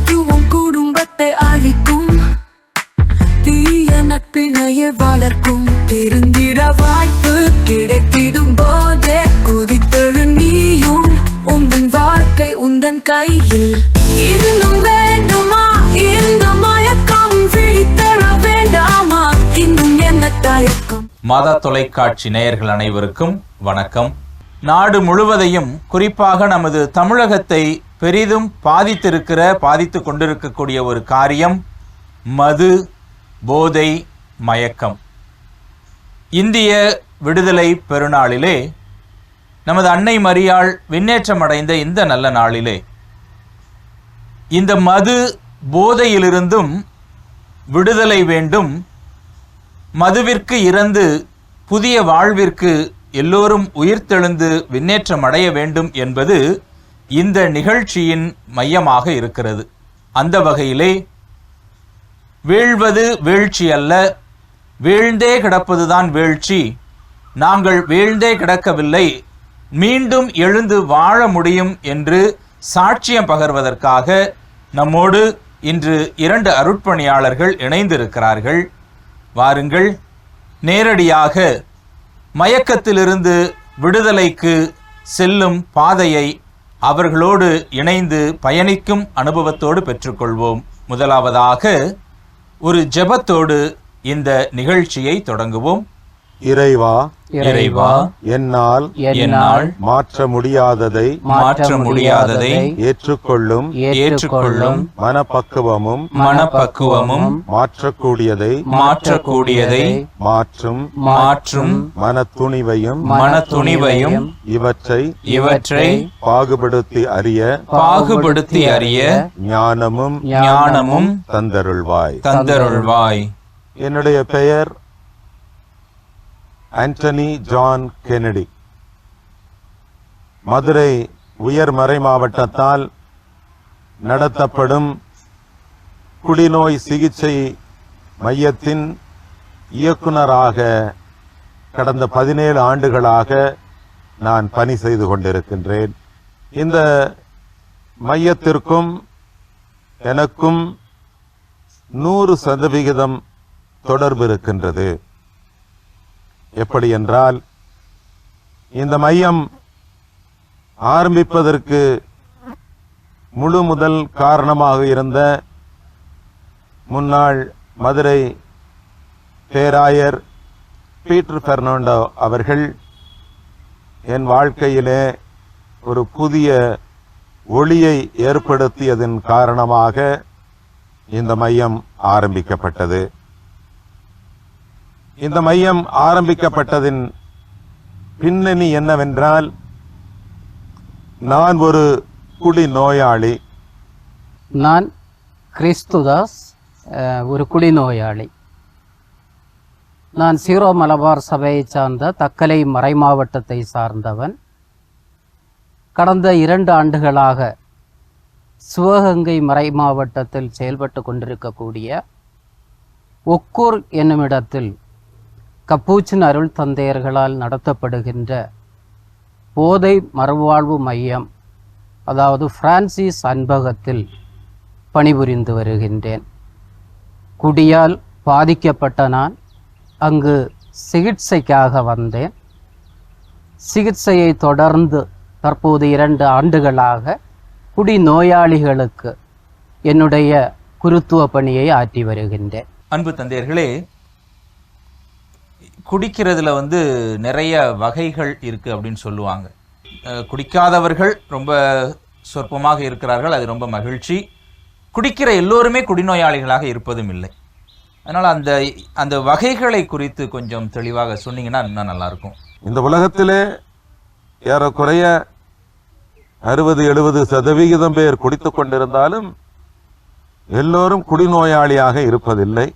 அது உன் குடும்பத்தை அழிக்கும். தீய நட்பினைய வளர்க்கும். தெரிந்திட வாய்ப்பு கிடைத்திடும் போதே குதித்தழு நீயும். உந்தன் வாழ்க்கை உந்தன் கையில். இருந்தும் வேண்டுமா? இந்த மயக்கம். விழித்தெழ வேண்டாமா? இன்னும் என்ன தயக்கம்? மாதா தொலைக்காட்சி நேயர்கள் அனைவருக்கும் வணக்கம். நாடு முழுவதையும் குறிப்பாக நமது தமிழகத்தை பெரிதும் பாதித்திருக்கிற பாதித்து கொண்டிருக்கக்கூடிய ஒரு காரியம் மது போதை மயக்கம். இந்திய விடுதலை பெருநாளிலே நமது அன்னை மரியாள் விண்ணேற்றம் அடைந்த இந்த நல்ல நாளிலே இந்த மது போதையிலிருந்தும் விடுதலை வேண்டும் மதுவிற்கு இறந்து புதிய வாழ்விற்கு எல்லோரும் உயிர்த்தெழுந்து விண்ணேற்றம் அடைய வேண்டும் என்பது இந்த நிகழ்ச்சியின் மையமாக இருக்கிறது. அந்த வகையிலே வீழ்வது வீழ்ச்சி அல்ல. வீழ்ந்தே கிடப்பதுதான் வீழ்ச்சி. நாங்கள் வீழ்ந்தே கிடக்கவில்லை. மீண்டும் எழுந்து வாழ முடியும் என்று சாட்சியம் பகர்வதற்காக நம்மோடு இன்று இரண்டு அருட்பணியாளர்கள் இணைந்திருக்கிறார்கள். வாருங்கள் நேரடியாக மயக்கத்திலிருந்து விடுதலைக்கு செல்லும் பாதையை அவர்களோடு இணைந்து பயணிக்கும் அனுபவத்தோடு பெற்றுக்கொள்வோம். முதலாவதாக ஒரு ஜெபத்தோடு இந்த நிகழ்ச்சியை தொடங்குவோம். இறைவா இறைவா என்னால் என்னால் மாற்ற முடியாததை மாற்ற முடியாததை ஏற்றுக்கொள்ளும் ஏற்றுக்கொள்ளும் மனப்பக்குவமும் மனப்பக்குவமும் மாற்றக்கூடியதை மாற்றக்கூடியதை மாற்றும் மாற்றும் மனத்துணிவையும் மனத்துணிவையும் இவற்றை இவற்றை பாகுபடுத்தி அறிய பாகுபடுத்தி அறிய ஞானமும் ஞானமும் தந்தருள்வாய். தந்தருள்வாய். என்னுடைய பெயர் ஆண்டனி ஜான் கெனடி. மதுரை உயர்மறை மாவட்டத்தால் நடத்தப்படும் குடிநோய் சிகிச்சை மையத்தின் இயக்குனராக கடந்த பதினேழு ஆண்டுகளாக நான் பணி செய்து கொண்டிருக்கின்றேன். இந்த மையத்திற்கும் எனக்கும் நூறு சதவிகிதம் தொடர்பு இருக்கின்றது எப்படி என்றால் இந்த மையம் ஆரம்பிப்பதற்கு முழு முதல் காரணமாக இருந்த முன்னாள் மதுரை பேராயர் பீட்டர் பெர்னாண்டோ அவர்கள் என் வாழ்க்கையிலே ஒரு புதிய ஒளியை ஏற்படுத்தியதன் காரணமாக இந்த மையம் ஆரம்பிக்கப்பட்டது. இந்த மையம் ஆரம்பிக்கப்பட்டதின் பின்னணி என்னவென்றால் நான் ஒரு குடி நோயாளி. நான் கிறிஸ்துதாஸ் ஒரு ஒரு குடிநோயாளி நான் சீரோ மலபார் சபையை சார்ந்த தக்கலை மறைமாவட்டத்தை சார்ந்தவன். கடந்த இரண்டு ஆண்டுகளாக சிவகங்கை மறை மாவட்டத்தில் செயல்பட்டு கொண்டிருக்கக்கூடிய ஒக்கூர் என்னுமிடத்தில் கப்பூச்சின் அருள் தந்தையர்களால் நடத்தப்படுகின்ற போதை மறுவாழ்வு மையம் அதாவது பிரான்சிஸ் அன்பகத்தில் பணிபுரிந்து வருகின்றேன். குடியால் பாதிக்கப்பட்ட நான் அங்கு சிகிச்சைக்காக வந்தேன். சிகிச்சையை தொடர்ந்து தற்போது இரண்டு ஆண்டுகளாக குடி நோயாளிகளுக்கு என்னுடைய குருத்துவ பணியை ஆற்றி வருகின்றேன். அன்பு தந்தையர்களே குடிக்கிறதுல வந்து நிறைய வகைகள் இருக்குது அப்படின்னு சொல்லுவாங்க. குடிக்காதவர்கள் ரொம்ப சொற்பமாக இருக்கிறார்கள் அது ரொம்ப மகிழ்ச்சி. குடிக்கிற எல்லோருமே குடிநோயாளிகளாக இருப்பதும் இல்லை. அதனால் அந்த அந்த வகைகளை குறித்து கொஞ்சம் தெளிவாக சொன்னீங்கன்னா இன்னும் நல்லாயிருக்கும். இந்த உலகத்திலே ஏறக்குறைய அறுபது எழுபது சதவிகிதம் பேர் குடித்து கொண்டிருந்தாலும் எல்லோரும் குடிநோயாளியாக இருப்பதில்லை.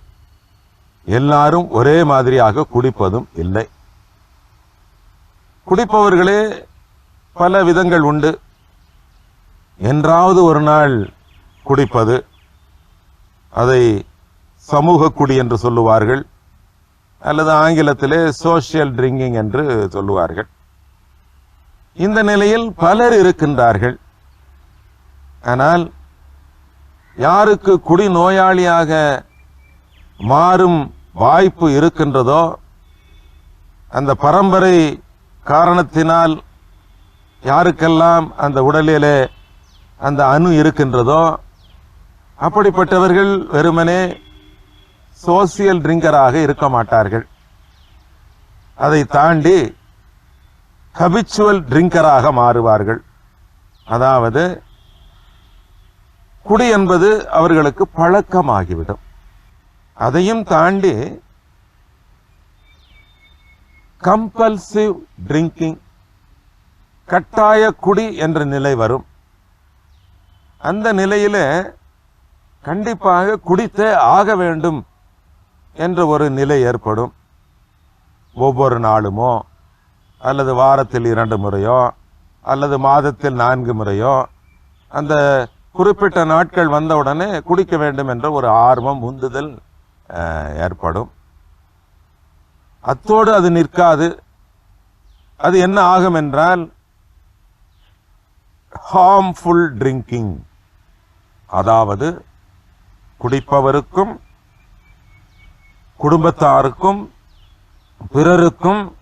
எல்லாரும் ஒரே மாதிரியாக குடிப்பதும் இல்லை. குடிப்பவர்களே பல விதங்கள் உண்டு. என்றாவது ஒரு நாள் குடிப்பது அதை சமூக குடி என்று சொல்லுவார்கள் அல்லது ஆங்கிலத்திலே சோஷியல் ட்ரிங்கிங் என்று சொல்லுவார்கள். இந்த நிலையில் பலர் இருக்கின்றார்கள். ஆனால் யாருக்கு குடி நோயாளியாக மாறும் வாய்ப்பு இருக்கின்றதோ அந்த பரம்பரை காரணத்தினால் யாருக்கெல்லாம் அந்த உடலிலே அந்த அணு இருக்கின்றதோ அப்படிப்பட்டவர்கள் வெறுமனே சோசியல் ட்ரிங்கராக இருக்க மாட்டார்கள். அதை தாண்டி ஹபிச்சுவல் ட்ரிங்கராக மாறுவார்கள். அதாவது குடி என்பது அவர்களுக்கு பழக்கமாகிவிடும். அதையும் தாண்டி கம்பல்சிவ் ட்ரிங்கிங் கட்டாய குடி என்ற நிலை வரும். அந்த நிலையில் கண்டிப்பாக குடித்தே ஆக வேண்டும் என்ற ஒரு நிலை ஏற்படும். ஒவ்வொரு நாளுமோ அல்லது வாரத்தில் இரண்டு முறையோ அல்லது மாதத்தில் நான்கு முறையோ அந்த குறிப்பிட்ட நாட்கள் வந்தவுடனே குடிக்க வேண்டும் என்ற ஒரு ஆர்வம் உந்துதல் ஏற்படும். அத்தோடு அது நிற்காது. அது என்ன ஆகும் என்றால் ஹார்ம்ஃபுல் ட்ரிங்கிங் அதாவது குடிப்பவருக்கும் குடும்பத்தாருக்கும் பிறருக்கும்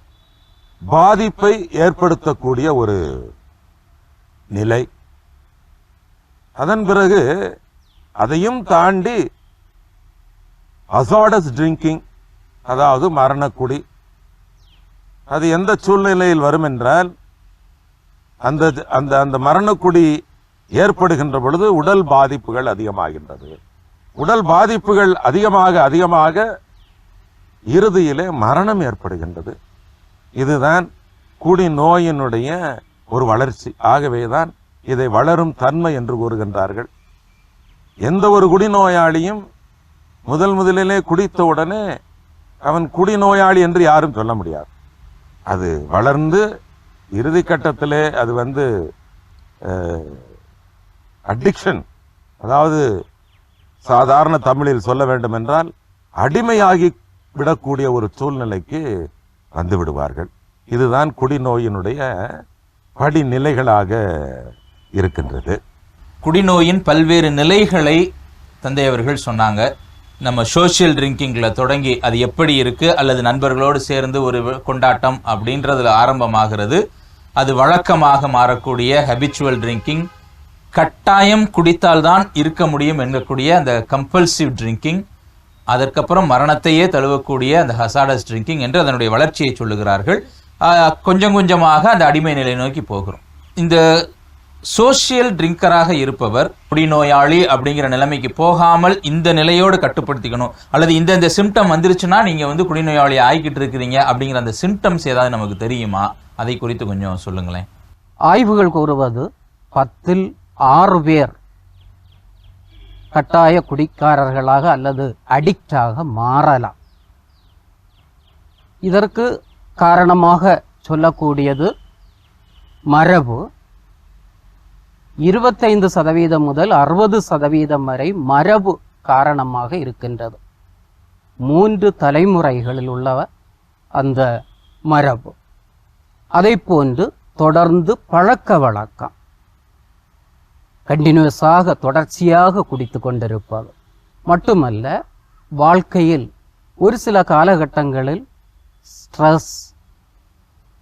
பாதிப்பை ஏற்படுத்தக்கூடிய ஒரு நிலை. அதன் பிறகு அதையும் தாண்டி அசாடஸ் ட்ரிங்கிங் அதாவது மரணக்குடி. அது எந்த சூழ்நிலையில் வரும் என்றால் அந்த அந்த அந்த மரணக்குடி ஏற்படுகின்ற பொழுது உடல் பாதிப்புகள் அதிகமாகின்றது. உடல் பாதிப்புகள் அதிகமாக அதிகமாக இறுதியிலே மரணம் ஏற்படுகின்றது. இதுதான் குடி நோயினுடைய ஒரு வளர்ச்சி. ஆகவேதான் இதை வளரும் தன்மை என்று கூறுகின்றார்கள். எந்த ஒரு குடிநோயாளியும் முதல் முதலிலே குடித்த உடனே அவன் குடிநோயாளி என்று யாரும் சொல்ல முடியாது. அது வளர்ந்து இறுதி கட்டத்திலே அது வந்து அடிக்ஷன் அதாவது சாதாரண தமிழில் சொல்ல வேண்டும் என்றால் அடிமையாகி விடக்கூடிய ஒரு சூழ்நிலைக்கு வந்து விடுவார்கள். இதுதான் குடிநோயினுடைய படிநிலைகளாக இருக்கின்றது. குடிநோயின் பல்வேறு நிலைகளை தந்தை அவர்கள் சொன்னாங்க. நம்ம சோஷியல் ட்ரிங்கிங்கில் தொடங்கி அது எப்படி இருக்குது அல்லது நண்பர்களோடு சேர்ந்து ஒரு கொண்டாட்டம் அப்படின்றதுல ஆரம்பமாகிறது. அது வழக்கமாக மாறக்கூடிய ஹெபிச்சுவல் ட்ரிங்கிங் கட்டாயம் குடித்தால்தான் இருக்க முடியும் என்கக்கூடிய அந்த கம்பல்சிவ் ட்ரிங்கிங் அதற்கப்புறம் மரணத்தையே தழுவக்கூடிய அந்த ஹசாடஸ் ட்ரிங்கிங் என்று அதனுடைய வளர்ச்சியை சொல்லுகிறார்கள். கொஞ்சம் கொஞ்சமாக அந்த அடிமை நிலை நோக்கி போகிறோம். இந்த சோஷியல் ட்ரிங்கராக இருப்பவர் குடிநோயாளி அப்படிங்கிற நிலைமைக்கு போகாமல் இந்த நிலையோடு கட்டுப்படுத்திக்கணும். அல்லது இந்த இந்த சிம்டம் வந்துருச்சுன்னா நீங்கள் வந்து குடிநோயாளி ஆகிக்கிட்டு இருக்கிறீங்க அப்படிங்கிற அந்த சிம்டம்ஸ் ஏதாவது நமக்கு தெரியுமா? அதை குறித்து கொஞ்சம் சொல்லுங்களேன். ஆய்வுகள் கூறுவது பத்தில் ஆறு பேர் கட்டாய குடிக்காரர்களாக அல்லது அடிக்டாக மாறலாம். இதற்கு காரணமாக சொல்லக்கூடியது மரபு இருபத்தைந்து சதவீதம் முதல் அறுபது சதவீதம் வரை மரபு காரணமாக இருக்கின்றது. மூன்று தலைமுறைகளில் உள்ளவ அந்த மரபு. அதை போன்று தொடர்ந்து பழக்க வழக்கம். கண்டினியூஸாக தொடர்ச்சியாக குடித்து கொண்டிருப்பது. மட்டுமல்ல வாழ்க்கையில் ஒரு சில காலகட்டங்களில் ஸ்ட்ரெஸ்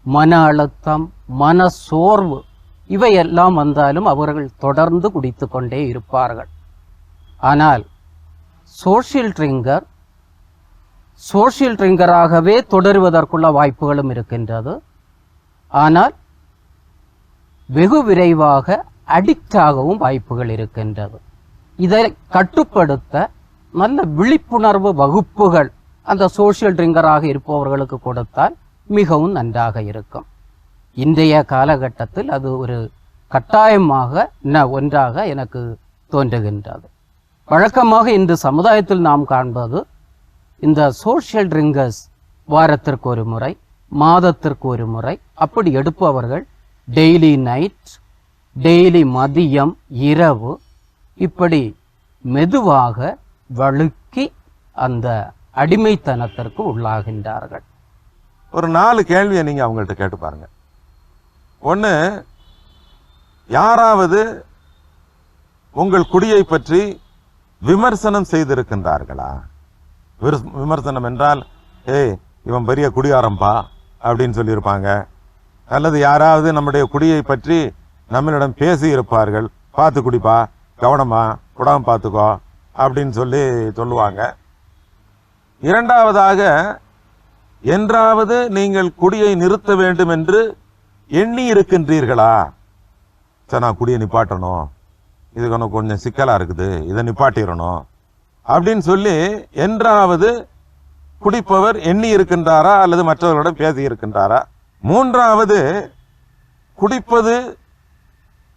மன அழுத்தம் மன சோர்வு இவையெல்லாம் வந்தாலும் அவர்கள் தொடர்ந்து குடித்து கொண்டே இருப்பார்கள். ஆனால் சோஷியல் ட்ரிங்கர் சோஷியல் ட்ரிங்கராகவே தொடருவதற்குள்ள வாய்ப்புகளும் இருக்கின்றது. ஆனால் வெகு விரைவாக அடிக்டாகவும் வாய்ப்புகள் இருக்கின்றது. இதை கட்டுப்படுத்த நல்ல விழிப்புணர்வு வகுப்புகள் அந்த சோஷியல் ட்ரிங்கராக இருப்பவர்களுக்கு கொடுத்தால் மிகவும் நன்றாக இருக்கும். இன்றைய காலகட்டத்தில் அது ஒரு கட்டாயமாக ந- ஒன்றாக எனக்கு தோன்றுகின்றது. வழக்கமாக இந்த சமுதாயத்தில் நாம் காண்பது இந்த சோஷியல் ட்ரிங்கர்ஸ் வாரத்திற்கு ஒரு முறை மாதத்திற்கு ஒரு முறை அப்படி எடுப்பவர்கள் டெய்லி நைட் டெய்லி மதியம் இரவு இப்படி மெதுவாக வழுக்கி அந்த அடிமைத்தனத்திற்கு உள்ளாகின்றார்கள். ஒரு நாலு கேள்வியை நீங்கள் அவங்கள்ட்ட கேட்டு பாருங்கள் ஒன்று யாராவது உங்கள் குடியை பற்றி விமர்சனம் செய்திருக்கின்றார்களா? விமர்சனம் என்றால் ஏய் இவன் பெரிய குடியாரம்பா அப்படின்னு சொல்லியிருப்பாங்க. அல்லது யாராவது நம்முடைய குடியை பற்றி நம்மளிடம் பேசி இருப்பார்கள். பார்த்து குடிப்பா கவனமா விடாம பார்த்துக்கோ அப்படின்னு சொல்லி சொல்லுவாங்க. இரண்டாவதாக என்றாவது நீங்கள் குடியை நிறுத்த வேண்டும் என்று எண்ணி இருக்கின்றீர்களா சார் நான் குடியை நிப்பாட்டணும். இது கொஞ்சம் கொஞ்சம் இருக்குது. இதை நிப்பாட்டிடணும். அப்படின்னு சொல்லி என்றாவது குடிப்பவர் எண்ணி இருக்கின்றாரா அல்லது மற்றவர்களோட பேசி இருக்கின்றாரா மூன்றாவது குடிப்பது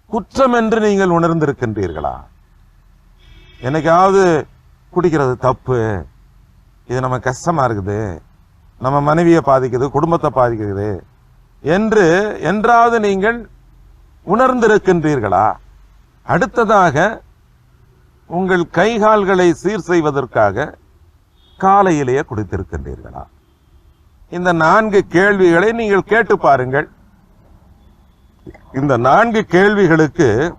குற்றம் என்று நீங்கள் உணர்ந்திருக்கின்றீர்களா? என்னைக்காவது குடிக்கிறது தப்பு. இது நம்ம கஷ்டமாக இருக்குது. நம்ம மனைவியை பாதிக்குது குடும்பத்தை பாதிக்குது. என்று என்றாவது நீங்கள் உணர்ந்திருக்கின்றீர்களா? அடுத்ததாக உங்கள் கைகால்களை சீர் செய்வதற்காக காலையிலேயே குடித்திருக்கின்றீர்களா? இந்த நான்கு கேள்விகளை நீங்கள் கேட்டு பாருங்கள். இந்த நான்கு கேள்விகளுக்கு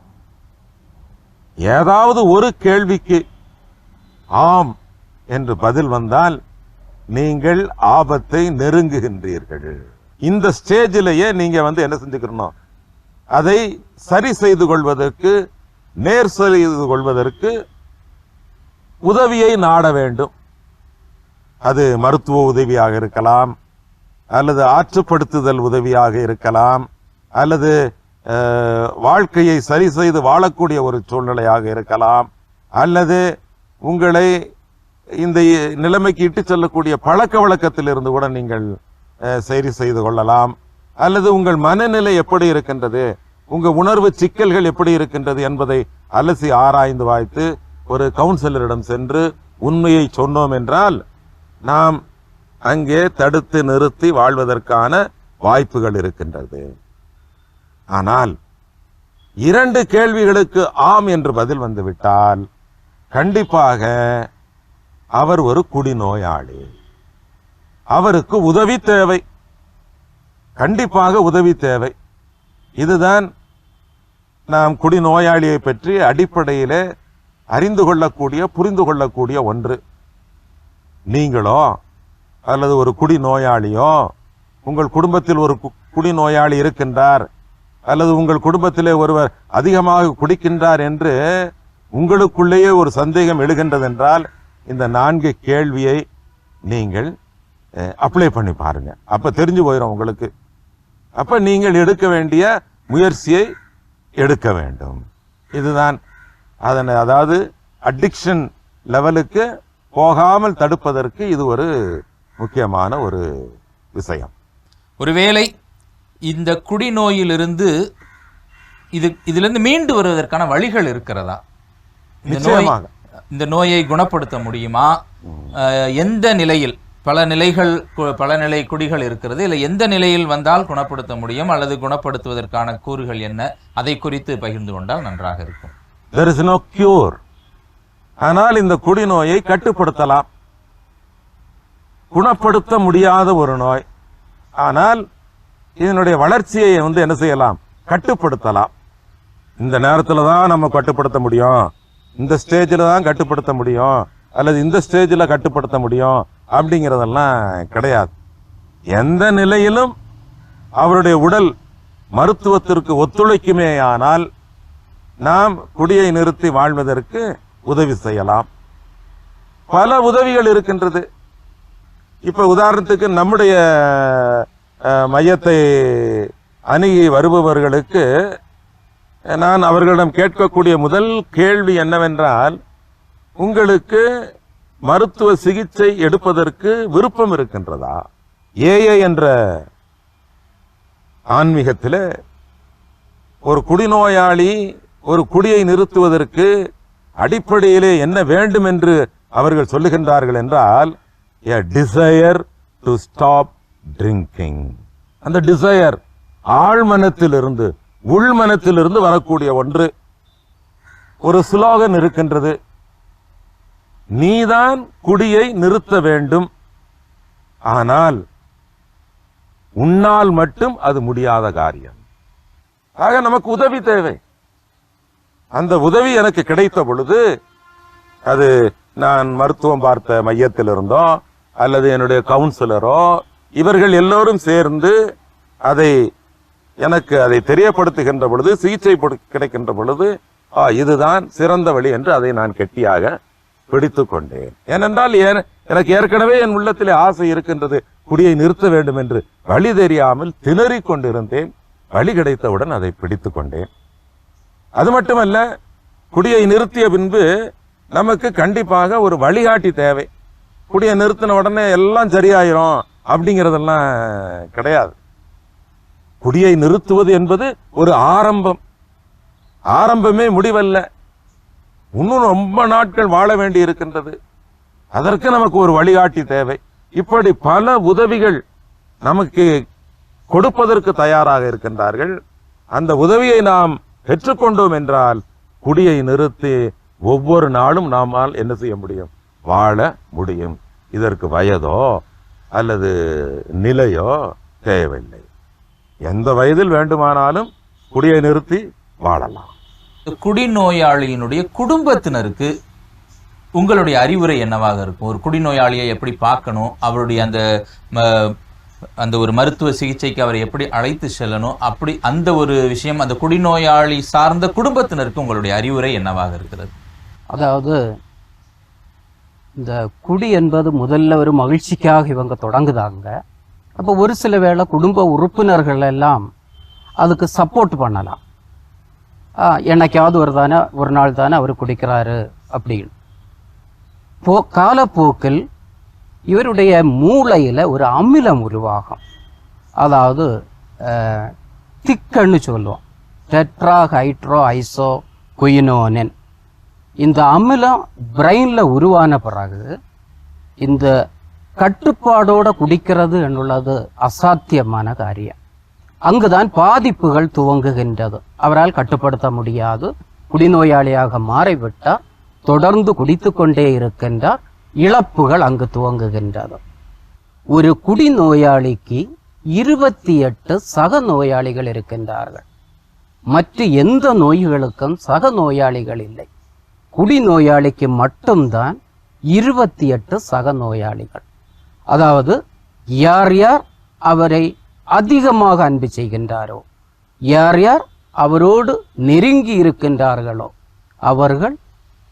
ஏதாவது ஒரு கேள்விக்கு ஆம் என்று பதில் வந்தால் நீங்கள் ஆபத்தை நெருங்குகின்றீர்கள். இந்த ஸ்டேஜிலேயே நீங்கள் வந்து என்ன செஞ்சுக்கணும்? அதை சரி செய்து கொள்வதற்கு நேர் செய்து கொள்வதற்கு உதவியை நாட வேண்டும். அது மருத்துவ உதவியாக இருக்கலாம் அல்லது ஆற்றுப்படுத்துதல் உதவியாக இருக்கலாம் அல்லது வாழ்க்கையை சரி செய்து வாழக்கூடிய ஒரு சூழ்நிலையாக இருக்கலாம் அல்லது உங்களை இந்த நிலைமைக்கு இட்டு செல்லக்கூடிய பழக்க வழக்கத்திலிருந்து கூட நீங்கள் சரி செய்து கொள்ளலாம். அல்லது உங்கள் மனநிலை எப்படி இருக்கின்றது? உங்கள் உணர்வு சிக்கல்கள் எப்படி இருக்கின்றது என்பதை அலசி ஆராய்ந்து வாய்த்து ஒரு கவுன்சிலரிடம் சென்று உண்மையை சொன்னோம் என்றால் நாம் அங்கே தடுத்து நிறுத்தி வாழ்வதற்கான வாய்ப்புகள் இருக்கின்றது. ஆனால் இரண்டு கேள்விகளுக்கு ஆம் என்று பதில் வந்துவிட்டால் கண்டிப்பாக அவர் ஒரு குடிநோயாளி. அவருக்கு உதவி தேவை. கண்டிப்பாக உதவி தேவை. இதுதான் நாம் குடிநோயாளியை பற்றி அடிப்படையில் அறிந்து கொள்ளக்கூடிய புரிந்து கொள்ளக்கூடிய ஒன்று. நீங்களோ அல்லது ஒரு குடிநோயாளியோ உங்கள் குடும்பத்தில் ஒரு கு- குடிநோயாளி இருக்கின்றார் அல்லது உங்கள் குடும்பத்திலே ஒருவர் அதிகமாக குடிக்கின்றார் என்று உங்களுக்குள்ளேயே ஒரு சந்தேகம் எழுகின்றதென்றால் இந்த நான்கு கேள்வியை நீங்கள் அப்ளை பண்ணி பாருங்க. அப்ப தெரிஞ்சு போயிடும் உங்களுக்கு. அப்ப நீங்கள் எடுக்க வேண்டிய முயற்சியை எடுக்க வேண்டும். இதுதான் அதனை அதாவது அடிக்ஷன் லெவலுக்கு போகாமல் தடுப்பதற்கு இது ஒரு முக்கியமான ஒரு விஷயம். ஒருவேளை இந்த குடிநோயிலிருந்து இது இதிலிருந்து மீண்டு வருவதற்கான வழிகள் இருக்கிறதா? நிச்சயமாக. இந்த நோயை குணப்படுத்த முடியுமா? எந்த நிலையில்? பல நிலைகள் கு- பல நிலை குடிகள் இருக்கிறது. இல்லை எந்த நிலையில் வந்தால் குணப்படுத்த முடியும் அல்லது குணப்படுத்துவதற்கான கூறுகள் என்ன? அதை குறித்து பகிர்ந்து கொண்டால் நன்றாக இருக்கும். தெர் இஸ் நோ கியூர் ஆனால் இந்த குடிநோயை கட்டுப்படுத்தலாம். குணப்படுத்த முடியாத ஒரு நோய். ஆனால் இதனுடைய வளர்ச்சியை வந்து என்ன செய்யலாம்? கட்டுப்படுத்தலாம். இந்த நேரத்தில் தான் நம்ம கட்டுப்படுத்த முடியும். இந்த ஸ்டேஜில் தான் கட்டுப்படுத்த முடியும். அல்லது இந்த ஸ்டேஜில் கட்டுப்படுத்த முடியும். அப்படிங்கிறதெல்லாம் கிடையாது. எந்த நிலையிலும் அவருடைய உடல் மருத்துவத்திற்கு ஒத்துழைக்குமே ஆனால் நாம் குடியை நிறுத்தி வாழ்வதற்கு உதவி செய்யலாம். பல உதவிகள் இருக்கின்றது. இப்ப உதாரணத்துக்கு நம்முடைய மையத்தை அணுகி வருபவர்களுக்கு நான் அவர்களிடம் கேட்கக்கூடிய முதல் கேள்வி என்னவென்றால் உங்களுக்கு மருத்துவ சிகிச்சை எடுப்பதற்கு விருப்பம் இருக்கின்றதா? ஏஏ என்ற ஆன்மீகத்தில் ஒரு குடிநோயாளி ஒரு குடியை நிறுத்துவதற்கு அடிப்படையிலே என்ன வேண்டும் என்று அவர்கள் சொல்லுகின்றார்கள் என்றால் a desire to stop drinking அந்த டிசையர் ஆழ்மனத்திலிருந்து உள்மனத்திலிருந்து வரக்கூடிய ஒன்று. ஒரு சுலோகன் இருக்கின்றது. நீதான் குடியை நிறுத்த வேண்டும். ஆனால் உன்னால் மட்டும் அது முடியாத காரியம். ஆக நமக்கு உதவி தேவை. அந்த உதவி எனக்கு கிடைத்த பொழுது அது நான் மருத்துவம் பார்த்த மையத்தில் இருந்தோ அல்லது என்னுடைய கவுன்சிலரோ இவர்கள் எல்லோரும் சேர்ந்து அதை எனக்கு அதை தெரியப்படுத்துகின்ற பொழுது சிகிச்சை பொடு- கிடைக்கின்ற பொழுது ஆ இதுதான் சிறந்த வழி என்று அதை நான் கெட்டியாக பிடித்து கொண்டேன் ஏனென்றால் ஏன்- எனக்கு ஏற்கனவே என் உள்ளத்திலே ஆசை இருக்கின்றது. குடியை நிறுத்த வேண்டும் என்று வழி தெரியாமல் திணறிக் கொண்டிருந்தேன். வழி கிடைத்தவுடன் அதை பிடித்து கொண்டேன் அது மட்டுமல்ல குடியை நிறுத்திய பின்பு நமக்கு கண்டிப்பாக ஒரு வழிகாட்டி தேவை. குடியை நிறுத்தின உடனே எல்லாம் சரியாயிரும் அப்படிங்கிறதெல்லாம் கிடையாது. குடியை நிறுத்துவது என்பது ஒரு ஆரம்பம். ஆரம்பமே முடிவல்ல. இன்னும் ரொம்ப நாட்கள் வாழ வேண்டி இருக்கின்றது. அதற்கு நமக்கு ஒரு வழிகாட்டி தேவை. இப்படி பல உதவிகள் நமக்கு கொடுப்பதற்கு தயாராக இருக்கின்றார்கள். அந்த உதவியை நாம் பெற்றுக்கொண்டோம் என்றால் குடியை நிறுத்தி ஒவ்வொரு நாளும் நாமால் என்ன செய்ய முடியும்? வாழ முடியும். இதற்கு வயதோ அல்லது நிலையோ தேவையில்லை. எந்த வயதில் வேண்டுமானாலும் குடியை நிறுத்தி வாழலாம். குடிநோயாளியினுடைய குடும்பத்தினருக்கு உங்களுடைய அறிவுரை என்னவாக இருக்கும்? ஒரு குடிநோயாளியை எப்படி பார்க்கணும்? அவருடைய அந்த அந்த ஒரு மருத்துவ சிகிச்சைக்கு அவரை எப்படி அழைத்து செல்லணும்? அப்படி அந்த ஒரு விஷயம் அந்த குடிநோயாளி சார்ந்த குடும்பத்தினருக்கு உங்களுடைய அறிவுரை என்னவாக இருக்கிறது? அதாவது இந்த குடி என்பது முதல்ல ஒரு மகிழ்ச்சிக்காக இவங்க தொடங்குதாங்க. அப்போ ஒரு சில வேளை குடும்ப உறுப்பினர்கள் எல்லாம் அதுக்கு சப்போர்ட் பண்ணலாம். என்னைக்காவது ஒரு தானே ஒரு நாள் தானே அவர் குடிக்கிறாரு அப்படின்னு. போ காலப்போக்கில் இவருடைய மூளையில் ஒரு அமிலம் உருவாகும். அதாவது திக்கன்னு சொல்லுவோம். டெட்ரா ஹைட்ரோ ஐசோ குயினோனின். இந்த அமிலம் பிரெயினில் உருவான பிறகு இந்த கட்டுப்பாடோடு குடிக்கிறது என்னுள்ளது அசாத்தியமான காரியம். அங்குதான் பாதிப்புகள் துவங்குகின்றது. அவரால் கட்டுப்படுத்த முடியாது. குடிநோயாளியாக மாறிவிட்டார் தொடர்ந்து குடித்து கொண்டே இருக்கின்றார் இழப்புகள் அங்கு துவங்குகின்றது. ஒரு குடிநோயாளிக்கு இருபத்தி எட்டு சக நோயாளிகள் இருக்கின்றார்கள். மற்ற எந்த நோய்களுக்கும் சக நோயாளிகள் இல்லை. குடிநோயாளிக்கு மட்டும்தான் இருபத்தி எட்டு சக நோயாளிகள். அதாவது யார் யார் அவரை அதிகமாக அன்பு செய்கின்றாரோ? யார் யார் அவரோடு நெருங்கி இருக்கின்றார்களோ? அவர்கள்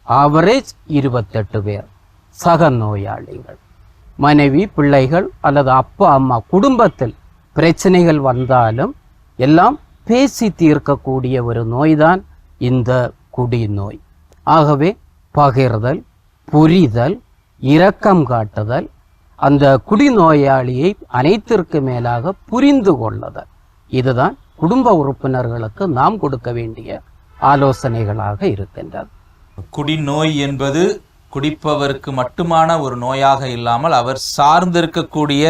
ஆவரேஜ் இருபத்தெட்டு பேர் சக நோயாளிகள். மனைவி பிள்ளைகள் அல்லது அப்பா அம்மா குடும்பத்தில் பிரச்சனைகள் வந்தாலும் எல்லாம் பேசி தீர்க்கக்கூடிய ஒரு நோய்தான் இந்த குடி நோய் ஆகவே பகிர்தல் புரிதல் இரக்கம் காட்டுதல் அந்த குடிநோயாளியை அனைத்திற்கு மேலாக புரிந்து கொள்ளுதல். இதுதான் குடும்ப உறுப்பினர்களுக்கு நாம் கொடுக்க வேண்டிய ஆலோசனைகளாக இருக்கின்றது. குடிநோய் என்பது குடிப்பவருக்கு மட்டுமான ஒரு நோயாக இல்லாமல் அவர் சார்ந்திருக்கக்கூடிய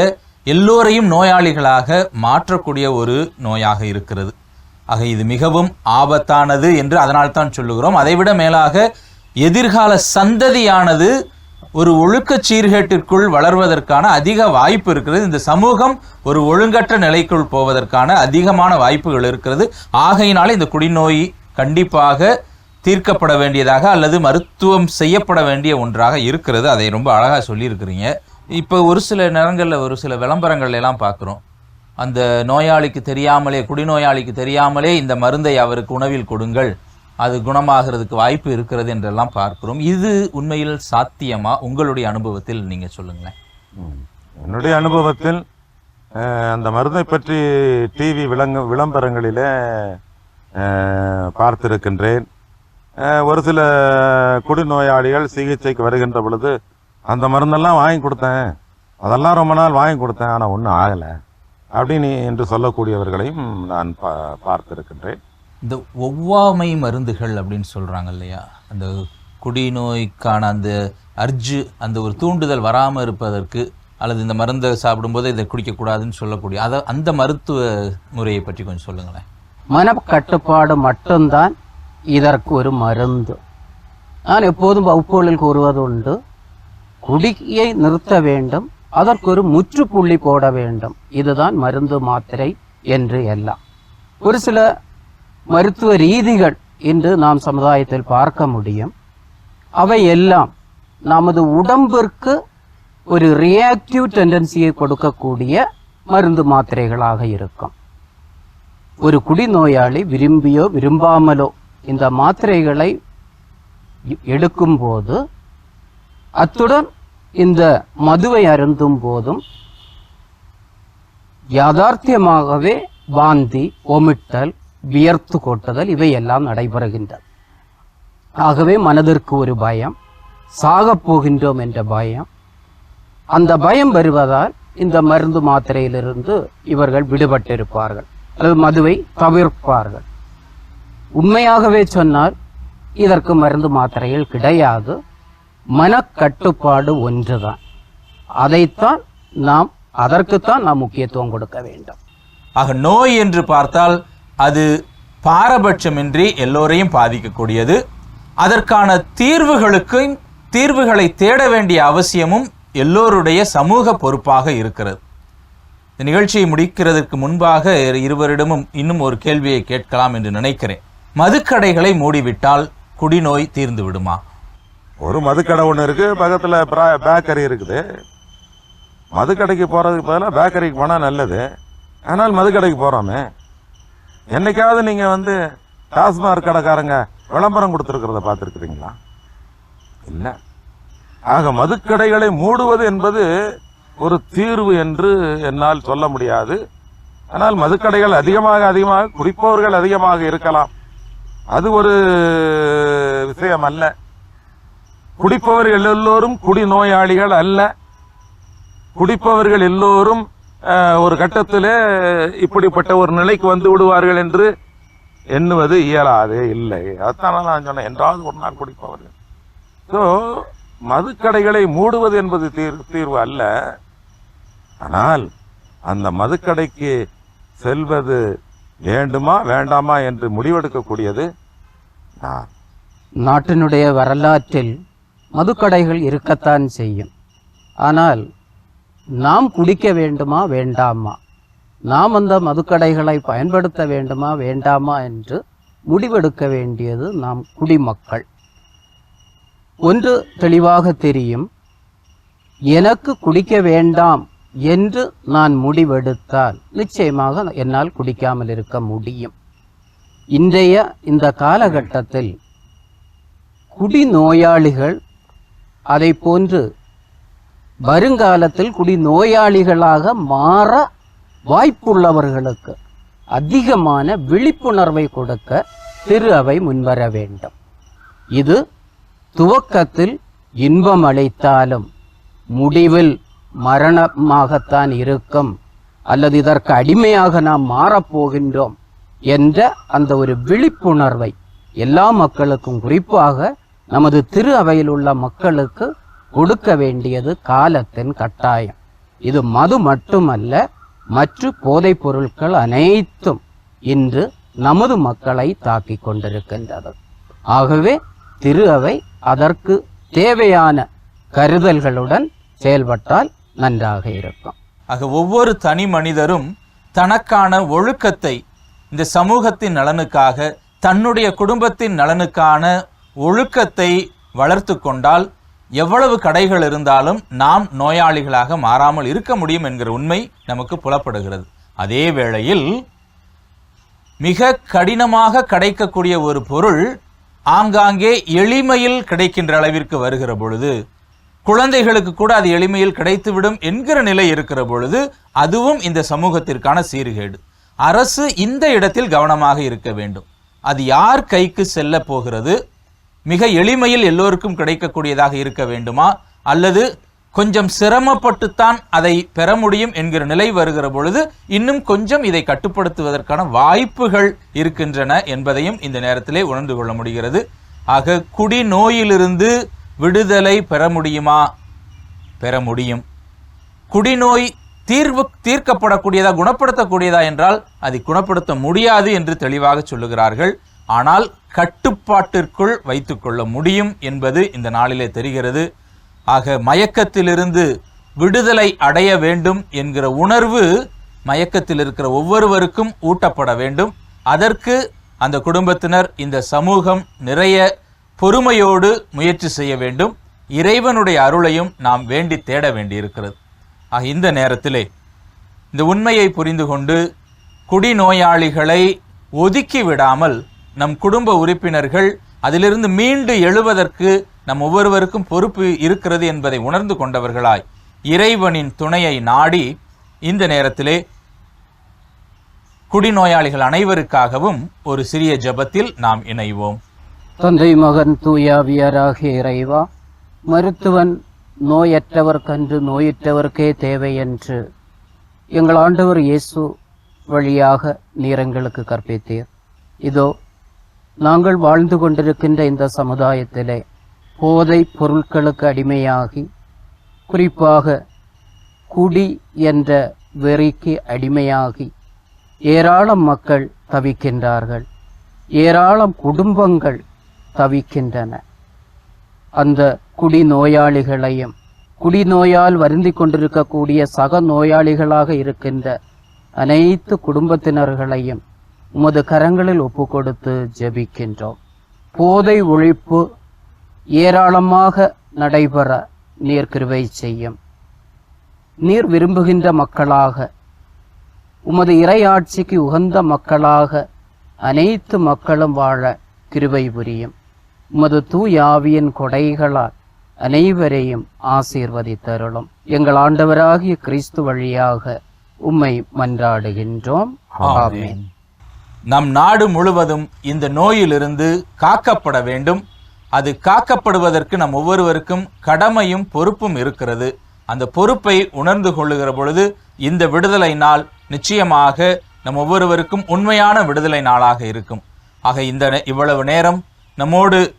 எல்லோரையும் நோயாளிகளாக மாற்றக்கூடிய ஒரு நோயாக இருக்கிறது. ஆக இது மிகவும் ஆபத்தானது என்று அதனால் தான் சொல்லுகிறோம். அதைவிட மேலாக எதிர்கால சந்ததியானது ஒரு ஒழுக்க சீர்கேட்டிற்குள் வளர்வதற்கான அதிக வாய்ப்பு இருக்கிறது. இந்த சமூகம் ஒரு ஒழுங்கற்ற நிலைக்குள் போவதற்கான அதிகமான வாய்ப்புகள் இருக்கிறது. ஆகையினால இந்த குடிநோய் கண்டிப்பாக தீர்க்கப்பட வேண்டியதாக அல்லது மருத்துவம் செய்யப்பட வேண்டிய ஒன்றாக இருக்கிறது. அதை ரொம்ப அழகாக சொல்லியிருக்கிறீங்க. இப்போ ஒரு சில நேரங்களில் ஒரு சில விளம்பரங்கள் எல்லாம் பார்க்குறோம் அந்த நோயாளிக்கு தெரியாமலே குடிநோயாளிக்கு தெரியாமலே இந்த மருந்தை அவருக்கு உணவில் கொடுங்கள். அது குணமாகிறதுக்கு வாய்ப்பு இருக்கிறது என்றெல்லாம் பார்க்கிறோம். இது உண்மையில் சாத்தியமா? உங்களுடைய அனுபவத்தில் நீங்க சொல்லுங்களேன். என்னுடைய அனுபவத்தில் அந்த மருந்தை பற்றி டிவி விளங்க விளம்பரங்களிலே பார்த்திருக்கின்றேன். ஒரு சில குடிநோயாளிகள் சிகிச்சைக்கு வருகின்ற பொழுது அந்த மருந்தெல்லாம் வாங்கி கொடுத்தேன். அதெல்லாம் ரொம்ப நாள் வாங்கி கொடுத்தேன் ஆனால் ஒன்றும் ஆகலை. அப்படின்னு என்று சொல்லக்கூடியவர்களையும் நான் பா பார்த்திருக்கின்றேன். இந்த ஒவ்வாமை மருந்துகள் அப்படின்னு சொல்கிறாங்க இல்லையா? அந்த குடிநோய்க்கான அந்த அர்ஜு அந்த ஒரு தூண்டுதல் வராமல் இருப்பதற்கு அல்லது இந்த மருந்தை சாப்பிடும்போது இதை குடிக்கக்கூடாதுன்னு சொல்லக்கூடிய அதை அந்த மருத்துவ முறையை பற்றி கொஞ்சம் சொல்லுங்களேன். மனக்கட்டுப்பாடு மட்டும்தான் இதற்கு ஒரு மருந்து. நான் எப்போதும் வகுப்புகளில் கூறுவதுண்டு குடியை நிறுத்த வேண்டும் அதற்கு ஒரு முற்றுப்புள்ளி போட வேண்டும். இதுதான் மருந்து மாத்திரை என்று எல்லாம். ஒரு சில மருத்துவ ரீதிகள் இன்று நாம் சமுதாயத்தில் பார்க்க முடியும். அவை எல்லாம் நமது உடம்பிற்கு ஒரு ரியாக்டிவ் டெண்டன்சியை கொடுக்கக்கூடிய மருந்து மாத்திரைகளாக இருக்கும். ஒரு குடிநோயாளி விரும்பியோ விரும்பாமலோ இந்த மாத்திரைகளை எடுக்கும்போது அத்துடன் இந்த மதுவை அருந்தும் போதும் யாதார்த்தியமாகவே வாந்தி ஒமிட்டல் வியர்த்து கொட்டுதல் இவையெல்லாம் நடைபெறுகின்றது ஆகவே மனதிற்கு ஒரு பயம் சாகப் போகின்றோம் என்ற பயம். அந்த பயம் வருவதால் இந்த மருந்து மாத்திரையிலிருந்து இவர்கள் விடுபட்டிருப்பார்கள் அல்லது மதுவை தவிர்ப்பார்கள். உண்மையாகவே சொன்னால் இதற்கு மருந்து மாத்திரைகள் கிடையாது. மனக்கட்டுப்பாடு ஒன்றுதான். அதைத்தான் நாம் அதற்குத்தான் நாம் முக்கியத்துவம் கொடுக்க வேண்டும். ஆக நோய் என்று பார்த்தால் அது பாரபட்சமின்றி எல்லோரையும் பாதிக்கக்கூடியது. அதற்கான தீர்வுகளுக்கும் தீர்வுகளை தேட வேண்டிய அவசியமும் எல்லோருடைய சமூக பொறுப்பாக இருக்கிறது. இந்த நிகழ்ச்சியை முடிக்கிறதற்கு முன்பாக இருவரிடமும் இன்னும் ஒரு கேள்வியை கேட்கலாம் என்று நினைக்கிறேன். மதுக்கடைகளை மூடிவிட்டால் குடிநோய் தீர்ந்து விடுமா? ஒரு மதுக்கடை ஒன்று இருக்கு பக்கத்தில் பேக்கரி இருக்குது. மதுக்கடைக்கு போகிறதுக்கு பதிலாக பேக்கரிக்கு போனால் நல்லது. ஆனால் மதுக்கடைக்கு போகிறோமே என்னைக்காவது நீங்கள் வந்து டாஸ்மாக் கடைக்காரங்க விளம்பரம் கொடுத்துருக்கிறத பார்த்துருக்குறீங்களா? இல்லை. ஆக மதுக்கடைகளை மூடுவது என்பது ஒரு தீர்வு என்று என்னால் சொல்ல முடியாது. ஆனால் மதுக்கடைகள் அதிகமாக அதிகமாக குடிப்பவர்கள் அதிகமாக இருக்கலாம். அது ஒரு விஷயம் அல்ல. குடிப்பவர்கள் எல்லோரும் குடிநோயாளிகள் அல்ல. குடிப்பவர்கள் எல்லோரும் ஒரு கட்டத்தில் இப்படிப்பட்ட ஒரு நிலைக்கு வந்து விடுவார்கள் என்று எண்ணுவது இயலாது இல்லை. அதான் நான் சொன்னேன். என்றாவது ஒரு நாள் குடிப்பவர்கள். ஸோ மதுக்கடைகளை மூடுவது என்பது தீர் தீர்வு அல்ல. ஆனால் அந்த மதுக்கடைக்கு செல்வது வேண்டுமா வேண்டாமா என்று முடிவெடுக்கக்கூடியது நான். நாட்டினுடைய வரலாற்றில் மதுக்கடைகள் இருக்கத்தான் செய்யும். ஆனால் நாம் குடிக்க வேண்டுமா வேண்டாமா? நாம் அந்த மதுக்கடைகளை பயன்படுத்த வேண்டுமா வேண்டாமா என்று முடிவெடுக்க வேண்டியது நாம் குடிமக்கள். ஒன்று தெளிவாக தெரியும். எனக்கு குடிக்க வேண்டாம் என்று நான் முடிவெடுத்தால் நிச்சயமாக என்னால் குடிக்காமல் இருக்க முடியும். இன்றைய இந்த காலகட்டத்தில் குடிநோயாளிகள் அதை போன்று வருங்காலத்தில் குடிநோயாளிகளாக மாற வாய்ப்புள்ளவர்களுக்கு அதிகமான விழிப்புணர்வை கொடுக்க திரு அவை முன்வர வேண்டும். இது துவக்கத்தில் இன்பம் அளித்தாலும் முடிவில் மரணமாகத்தான் இருக்கும். அல்லது இதற்கு அடிமையாக நாம் மாறப்போகின்றோம் என்ற அந்த ஒரு விழிப்புணர்வை எல்லா மக்களுக்கும் குறிப்பாக நமது திரு அவையில் உள்ள மக்களுக்கு கொடுக்க வேண்டியது காலத்தின் கட்டாயம். இது மது மட்டுமல்ல மற்ற போதைப் பொருட்கள் அனைத்தும் இன்று நமது மக்களை தாக்கிக் கொண்டிருக்கின்றது. ஆகவே திரு அவை அதற்கு தேவையான கருதல்களுடன் செயல்பட்டால் நன்றாக இருக்கும். ஆக ஒவ்வொரு தனி மனிதரும் தனக்கான ஒழுக்கத்தை இந்த சமூகத்தின் நலனுக்காக தன்னுடைய குடும்பத்தின் நலனுக்கான ஒழுக்கத்தை வளர்த்து கொண்டால் எவ்வளவு கடைகள் இருந்தாலும் நாம் நோயாளிகளாக மாறாமல் இருக்க முடியும் என்கிற உண்மை நமக்கு புலப்படுகிறது. அதே வேளையில் மிக கடினமாக கிடைக்கக்கூடிய ஒரு பொருள் ஆங்காங்கே எளிமையில் கிடைக்கின்ற அளவிற்கு வருகிற பொழுது குழந்தைகளுக்கு கூட அது எளிமையில் கிடைத்துவிடும் என்கிற நிலை இருக்கிற பொழுது அதுவும் இந்த சமூகத்திற்கான சீர்கேடு. அரசு இந்த இடத்தில் கவனமாக இருக்க வேண்டும். அது யார் கைக்கு செல்ல போகிறது? மிக எளிமையில் எல்லோருக்கும் கிடைக்கக்கூடியதாக இருக்க வேண்டுமா? அல்லது கொஞ்சம் சிரமப்பட்டுத்தான் அதை பெற முடியும் என்கிற நிலை வருகிற பொழுது இன்னும் கொஞ்சம் இதை கட்டுப்படுத்துவதற்கான வாய்ப்புகள் இருக்கின்றன என்பதையும் இந்த நேரத்திலே உணர்ந்து கொள்ள முடிகிறது. ஆக குடி நோயிலிருந்து விடுதலை பெற முடியுமா? பெற முடியும். குடிநோய் தீர்வு தீர்க்கப்படக்கூடியதா குணப்படுத்தக்கூடியதா என்றால் அதை குணப்படுத்த முடியாது என்று தெளிவாக சொல்லுகிறார்கள். ஆனால் கட்டுப்பாட்டிற்குள் வைத்துக்கொள்ள முடியும் என்பது இந்த நாளிலே தெரிகிறது. ஆக மயக்கத்திலிருந்து விடுதலை அடைய வேண்டும் என்கிற உணர்வு மயக்கத்தில் இருக்கிற ஒவ்வொருவருக்கும் ஊட்டப்பட வேண்டும். அதற்கு அந்த குடும்பத்தினர் இந்த சமூகம் நிறைய பொறுமையோடு முயற்சி செய்ய வேண்டும். இறைவனுடைய அருளையும் நாம் வேண்டி தேட வேண்டியிருக்கிறது. ஆக இந்த நேரத்திலே இந்த உண்மையை புரிந்து கொண்டு குடிநோயாளிகளை ஒதுக்கி விடாமல் நம் குடும்ப உறுப்பினர்கள் அதிலிருந்து மீண்டு எழுவதற்கு நம் ஒவ்வொருவருக்கும் பொறுப்பு இருக்கிறது என்பதை உணர்ந்து கொண்டவர்களாய் இறைவனின் துணையை நாடி இந்த நேரத்திலே குடிநோயாளிகள் அனைவருக்காகவும் ஒரு சிறிய ஜெபத்தில் நாம் இணைவோம். தந்தை மகன் தூயாவியராகிய இறைவா மருத்துவன் நோயற்றவர்க்கன்று நோயுற்றவர்க்கே தேவை என்று எங்கள் ஆண்டவர் இயேசு வழியாக நீரங்களுக்கு கற்பித்தீர். இதோ நாங்கள் வாழ்ந்து கொண்டிருக்கின்ற இந்த சமுதாயத்திலே போதை பொருட்களுக்கு அடிமையாகி குறிப்பாக குடி என்ற வெறிக்கு அடிமையாகி ஏராளம் மக்கள் தவிக்கின்றார்கள். ஏராளம் குடும்பங்கள் தவிக்கின்றன. அந்த குடிநோயாளிகளையும் குடிநோயால் வருந்தி கொண்டிருக்கக்கூடிய சக நோயாளிகளாக இருக்கின்ற அனைத்து குடும்பத்தினர்களையும் உமது கரங்களில் ஒப்பு கொடுத்து ஜெபிக்கின்றோம். போதை ஒழிப்பு ஏராளமாக நடைபெற நீர் கிருபை செய்யும். நீர் விரும்புகின்ற மக்களாக உமது இறையாட்சிக்கு உகந்த மக்களாக அனைத்து மக்களும் வாழ கிருபை புரியும். உமது தூயாவியின் கொடைகளால் அனைவரையும் ஆசீர்வதித்தருளும். எங்கள் ஆண்டவராகிய கிறிஸ்து வழியாக உம்மை மன்றாடுகின்றோம். ஆமென். நம் நாடு முழுவதும் இந்த நோயிலிருந்து காக்கப்பட வேண்டும். அது காக்கப்படுவதற்கு நம் ஒவ்வொருவருக்கும் கடமையும் பொறுப்பும் இருக்கிறது. அந்த பொறுப்பை உணர்ந்து கொள்ளுகிற பொழுது இந்த விடுதலை நாள் நிச்சயமாக நம் ஒவ்வொருவருக்கும் உண்மையான விடுதலை நாளாக இருக்கும். ஆக இந்த நே- இவ்வளவு நேரம் நம்மோடு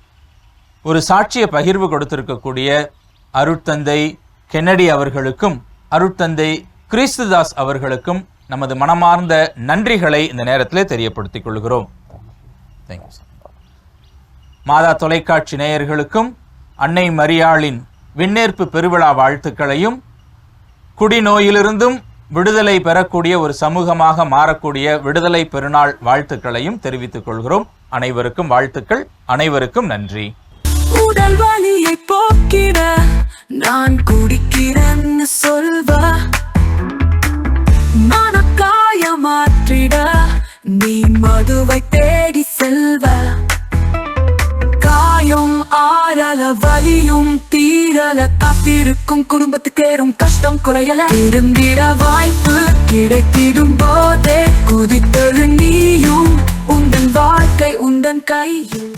ஒரு சாட்சிய பகிர்வு கொடுத்திருக்கக்கூடிய அருட்தந்தை கென்னடி அவர்களுக்கும் அருட்தந்தை கிறிஸ்துதாஸ் அவர்களுக்கும் நமது மனமார்ந்த நன்றிகளை இந்த நேரத்திலே தெரியப்படுத்திக் கொள்கிறோம். தேங்க்யூ சார் மாதா தொலைக்காட்சி நேயர்களுக்கும் அன்னை மரியாளின் விண்ணேற்பு பெருவிழா வாழ்த்துக்களையும் குடிநோயிலிருந்தும் விடுதலை பெறக்கூடிய ஒரு சமூகமாக மாறக்கூடிய விடுதலை பெருநாள் வாழ்த்துக்களையும் தெரிவித்துக் கொள்கிறோம். அனைவருக்கும் வாழ்த்துக்கள் அனைவருக்கும் நன்றி. உடல் வலியை போக்கிட நான் குடிக்கிறேன்னு சொல்வ? மனக்காய மாற்றிட. நீ மதுவை தேடி செல்வ. காயம் ஆறல வலியும் தீரல. காத்திருக்கும் குடும்பத்துக்கேறும் கஷ்டம் குறையல. திரும்பிட வாய்ப்பு கிடைத்திடும் போதே. குதித்தழு நீயும் உந்தன் வாழ்க்கை உந்தன் கையில்.